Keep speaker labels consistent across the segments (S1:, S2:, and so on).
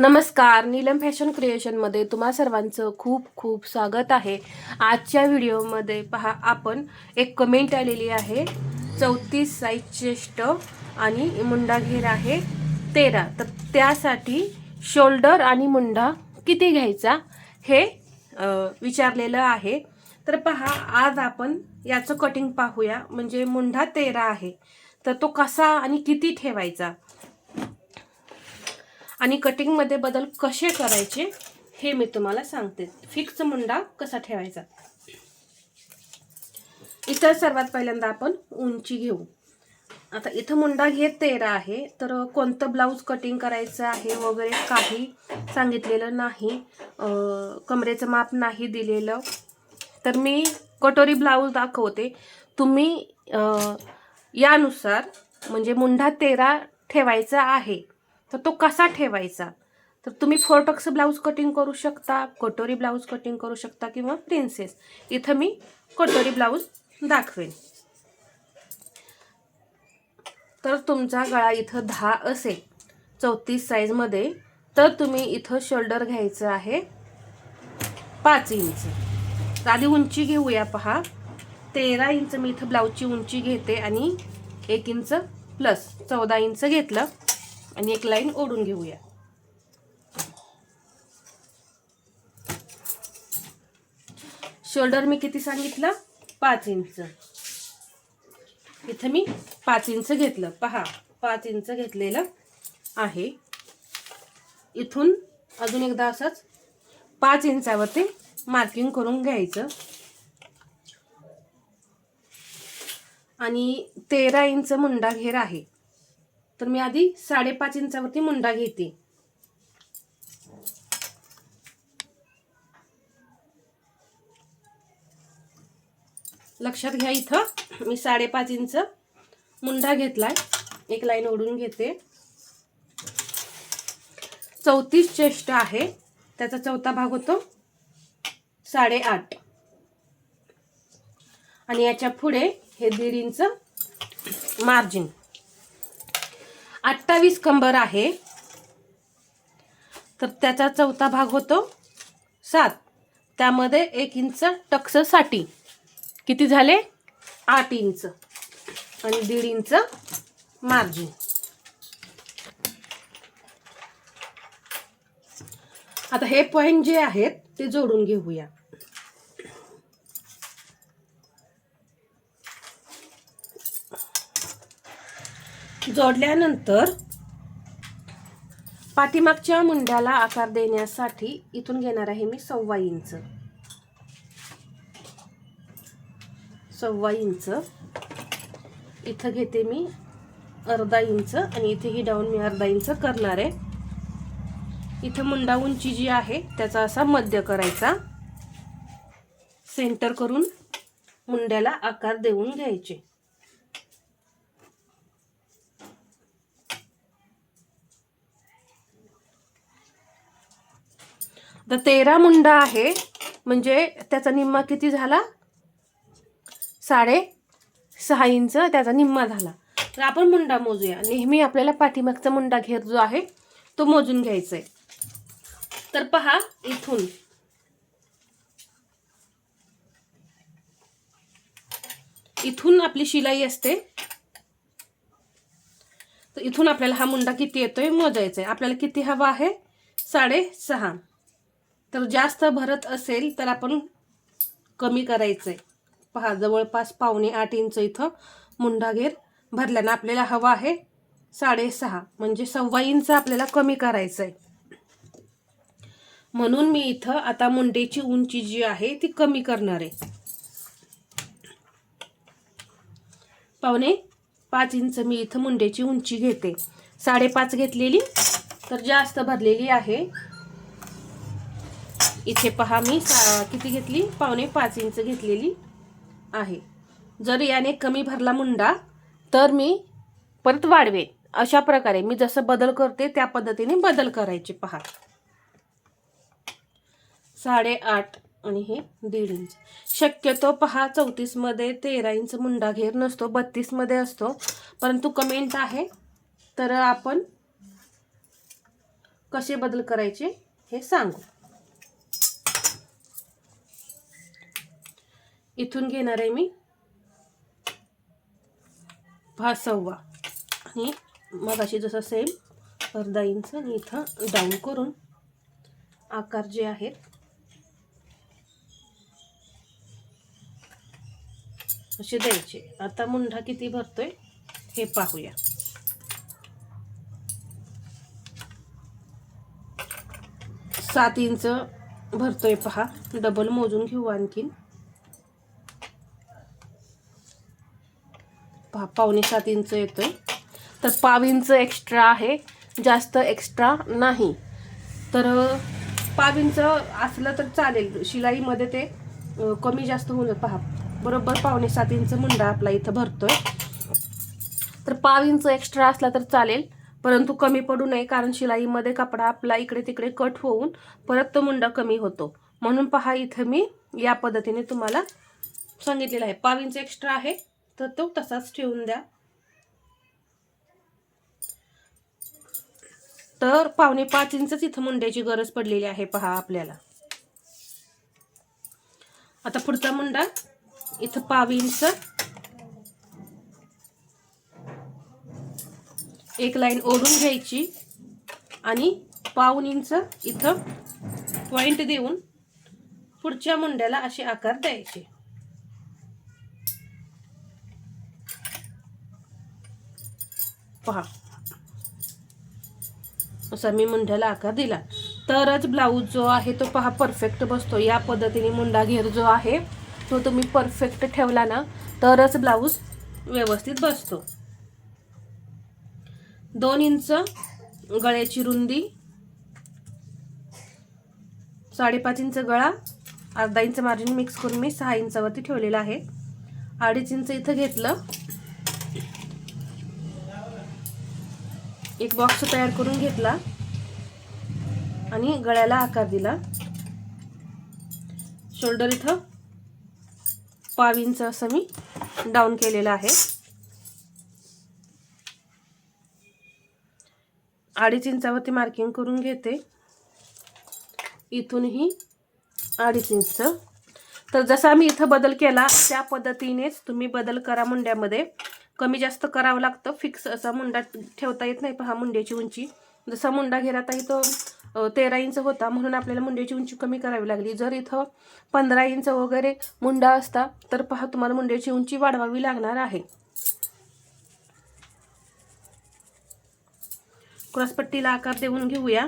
S1: नमस्कार नीलम फॅशन क्रिएशनमध्ये तुम्हा सर्वांचं खूप खूप स्वागत आहे. आजच्या व्हिडिओमध्ये पहा आपण एक कमेंट आलेली आहे. चौतीस साईज चेस्ट आणि मुंडा घेर आहे तेरा. तर त्यासाठी शोल्डर आणि मुंडा किती घ्यायचा हे विचारलेलं आहे. तर पहा आज आपण याचं कटिंग पाहूया. म्हणजे मुंडा तेरा आहे. तर तो कसा आणि किती ठेवायचा? आणि कटिंगमध्ये बदल कसे करायचे हे मी तुम्हाला सांगते. फिक्स मुंडा कसा ठेवायचा? इथं सर्वात पहिल्यांदा आपण उंची घेऊ. आता इथं मुंडा घेत तेरा आहे तर कोणतं ब्लाऊज कटिंग करायचं आहे वगैरे काही सांगितलेलं नाही. कमरेचं माप नाही दिलेलं. तर मी कटोरी ब्लाऊज दाखवते. तुम्ही यानुसार म्हणजे मुंडा तेरा ठेवायचा आहे. तर तो कसा ठेवायचा? तर तुम्ही फोर टक्स ब्लाऊज कटिंग करू शकता कटोरी ब्लाऊज कटिंग करू शकता किंवा प्रिन्सेस. इथं मी कटोरी ब्लाऊज दाखवेन. तर तुमचा गळा इथं दहा असेल चौतीस साईजमध्ये तर तुम्ही इथं शोल्डर घ्यायचं आहे पाच इंच आधी उंची घेऊया पहा. तेरा इंच मी इथं ब्लाऊजची उंची घेते आणि एक इंच प्लस चौदा इंच घेतलं. आणि एक लाईन ओढून घेऊया. शोल्डर मी किती सांगितलं? पाच इंच. इथं मी पाच इंच घेतलं. पहा पाच इंच घेतलेलं आहे. इथून अजून एकदा असंच पाच इंचावरती मार्किंग करून घ्यायचं. आणि तेरा इंच मुंडा घेर आहे. तर मी आधी साडेपाच इंचावरती मुंडा घेते. लक्षात घ्या इथं मी साडेपाच इंच मुंडा घेतलाय. एक लाईन ओढून घेते. चौतीस चेष्ट आहे. त्याचा चौथा भाग होतो साडेआठ. आणि याच्यापुढे हे दीड इंच मार्जिन. अठ्ठावीस कंबर आहे. तर त्याचा चौथा भाग होतो सात. त्यामध्ये एक इंच टक्ससाठी. किती झाले? आठ इंच. आणि दीड इंच मार्जिन. आता हे पॉईंट जे आहेत ते जोडून घेऊया. जोडल्यानंतर पाठीमागच्या मुंड्याला आकार देण्यासाठी इथून घेणार आहे मी सव्वा इंच. सव्वा इंच. इथं घेते मी अर्धा इंच आणि इथेही डाऊन मी अर्धा इंच करणार आहे. इथं मुंडा उंची जी आहे त्याचा असा मध्य करायचा. सेंटर करून मुंड्याला आकार देऊन घ्यायचे. तर तेरा मुंडा आहे. म्हणजे त्याचा निम्मा किती झाला? साडे सहा इंच त्याचा निम्मा झाला. तर आपण मुंडा मोजूया. नेहमी आपल्याला पाठीमागचा मुंडा घेर जो आहे तो मोजून घ्यायचा आहे तर पहा इथून. इथून आपली शिलाई असते. तर इथून आपल्याला हा मुंडा किती येतोय? मोजायचा आहे आपल्याला किती हवा आहे? साडेसहा तर जास्त भरत असेल तर आपण कमी करायचं आहे पहा जवळपास पावणे आठ इंच इथं मुंडा घेर भरल्यानं आपल्याला हवा आहे साडेसहा म्हणजे सव्वा इंच आपल्याला कमी करायचं आहे म्हणून मी इथं आता मुंडेची उंची जी आहे ती कमी करणार आहे. पावणे पाच इंच मी इथं मुंडेची उंची घेते. साडेपाच घेतलेली तर जास्त भरलेली आहे. इथे पहा मी सा किती घेतली? पावणे पाच इंच घेतलेली आहे. जर याने कमी भरला मुंडा तर मी परत वाढवेन. अशा प्रकारे मी जसं बदल करते त्या पद्धतीने बदल करायचे पहा. साडेआठ आणि हे दीड इंच. शक्यतो पहा चौतीसमध्ये तेरा इंच मुंडा घेर नसतो बत्तीसमध्ये असतो. परंतु कमेंट आहे तर आपण कसे बदल करायचे हे सांगू. इथून घेणार आहे मी. हा सव्वा आणि मग अशी जसं सेम अर्धा इंच आणि इथं डाऊन करून आकार जे आहेत. असे द्यायचे. आता मुंढा किती भरतोय हे पाहूया. सात इंच भरतोय पहा. डबल मोजून घेऊ आणखीन. पहा पावणे सात इंच येतोय. तर पाव इंच एक्स्ट्रा आहे. जास्त एक्स्ट्रा नाही. तर पाव इंच असलं तर चालेल. शिलाईमध्ये ते कमी जास्त होऊन पहा बरोबर पावणे सात इंच मुंडा आपला इथं भरतोय. तर पाव इंच एक्स्ट्रा असला तर चालेल. परंतु कमी पडू नये कारण शिलाईमध्ये कपडा आपला इकडे तिकडे कट होऊन परत तो मुंडा कमी होतो. म्हणून पहा इथं मी या पद्धतीने तुम्हाला सांगितलेलं आहे. पाव इंच एक्स्ट्रा आहे. तर तो तसाच ठेवून द्या. तर पावणे पाच इंचच इथं मुंड्याची गरज पडलेली आहे पहा आपल्याला. आता पुढचा मुंडा इथं पाव इंच. एक लाईन ओढून घ्यायची आणि पाऊन इंच इथं पॉइंट देऊन पुढच्या मुंड्याला असे आकार द्यायचे. पहा. असा मी मुंड्याला आकार दिला. तरच ब्लाऊज जो आहे तो पहा परफेक्ट बसतो. या पद्धतीने मुंडा घेर जो आहे तो तुम्ही परफेक्ट ठेवला ना तरच ब्लाऊज व्यवस्थित बसतो. दोन इंच गळ्याची रुंदी साडेपाच इंच गळा अर्धा इंच मार्जिन मिक्स करून मी सहा इंचावरती ठेवलेला आहे. अडीच इंच इथं घेतलं. एक बॉक्स तयार करून घेतला आणि गळ्याला आकार दिला. शोल्डर इथं पाव इंच असं मी डाऊन केलेलं आहे. अडीच इंचावरती मार्किंग करून घेते. इथूनही अडीच इंच. तर जसा मी इथं बदल केला त्या पद्धतीनेच तुम्ही बदल करा मुंड्यामध्ये. कमी जास्त करावं लागतं. फिक्स असा मुंडा ठेवता येत नाही. पहा मुंड्याची उंची. जसा मुंडा घेराताही तो तेरा इंच होता. म्हणून आपल्याला मुंड्याची उंची कमी करावी लागली. जर इथं पंधरा इंच वगैरे मुंडा असता तर पहा तुम्हाला मुंड्याची उंची वाढवावी लागणार आहे. क्रॉसपट्टीला आकार देऊन घेऊया.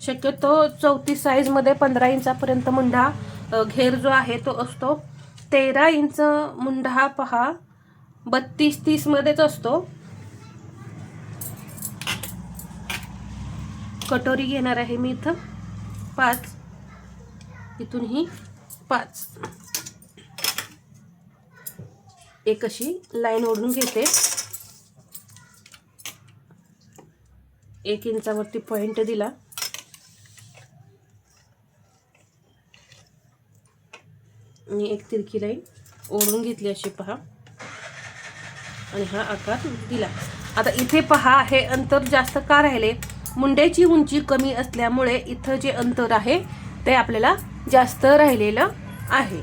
S1: शक्यतो चौतीस साईजमध्ये पंधरा इंचापर्यंत मुंडा घेर जो आहे तो असतो. तेरा इंच मुंडा हा पहा बत्तीस तीसमध्येच असतो. कटोरी घेणार आहे मी इथं. पाच. इथूनही पाच. एक अशी लाईन ओढून घेते. एक इंचावरती पॉइंट दिला. आणि एक तिरकी लाईन ओढून घेतली अशी पहा. आणि हा आकार दिला. आता इथे पहा हे अंतर जास्त का राहिले? मुंड्याची उंची कमी असल्यामुळे इथं जे अंतर आहे ते आपल्याला जास्त राहिलेलं आहे.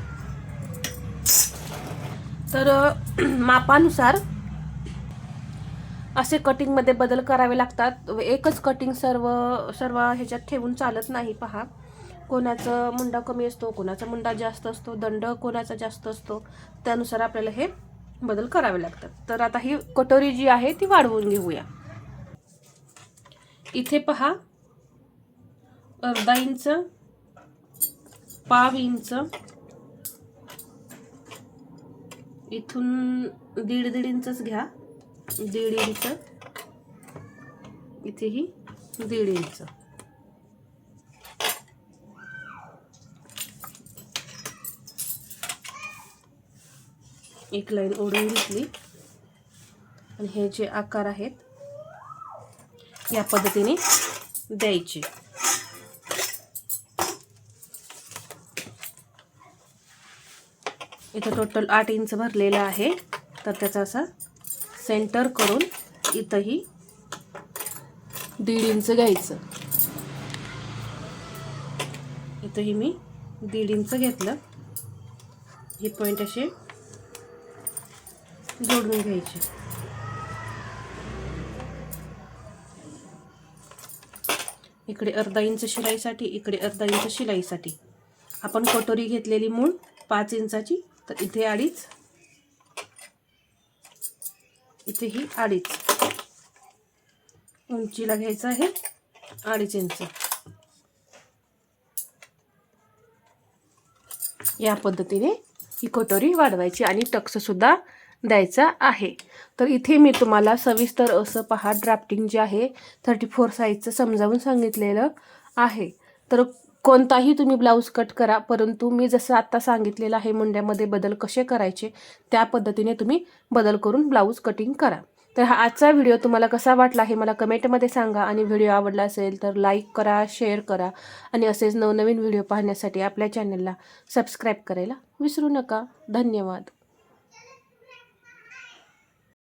S1: तर मापानुसार असे कटिंगमध्ये बदल करावे लागतात. एकच कटिंग सर्व सर्व ह्याच्यात ठेवून चालत नाही पहा. कोणाचा मुंडा कमी असतो कोणाचा मुंडा जास्त असतो दंड कोणाचा जास्त असतो त्यानुसार आपल्याला हे बदल करावे लागतात. तर आता ही कटोरी जी आहे ती वाढवून घेऊया. इथे पहा अर्धा इंच पाव इंच इथून दीड दीड इंचच घ्या दीड इंच इथेही दीड इंच. एक लाईन ओढून घेतली. आणि हे जे आकार आहेत या पद्धतीने द्यायचे. इथं टोटल आठ इंच भरलेलं आहे. तर त्याचा असा सेंटर करून इथंही दीड इंच घ्यायचं. इथंही मी दीड इंच घेतलं. हे पॉईंट असे जोडून घ्यायची. इकडे अर्धा इंच शिलाईसाठी इकडे अर्धा इंच शिलाईसाठी. आपण कटोरी घेतलेली मूळ पाच इंचाची तर इथे अडीच. इथे ही अडीच. उंचीला घ्यायचं आहे अडीच इंच. या पद्धतीने ही कटोरी वाढवायची आणि टक्ससुद्धा द्यायचा आहे. तर इथे मी तुम्हाला सविस्तर असं पहा ड्राफ्टिंग जे आहे थर्टी फोर साईजचं समजावून सांगितलेलं आहे. तर कोणताही तुम्ही ब्लाऊज कट करा परंतु मी जसं आत्ता सांगितलेलं आहे मुंड्यामध्ये बदल कसे करायचे त्या पद्धतीने तुम्ही बदल करून ब्लाऊज कटिंग करा. तर हा आजचा व्हिडिओ तुम्हाला कसा वाटला हे मला कमेंटमध्ये सांगा आणि व्हिडिओ आवडला असेल तर लाईक करा शेअर करा आणि असेच नवनवीन व्हिडिओ पाहण्यासाठी आपल्या चॅनलला सबस्क्राईब करायला विसरू नका. धन्यवाद.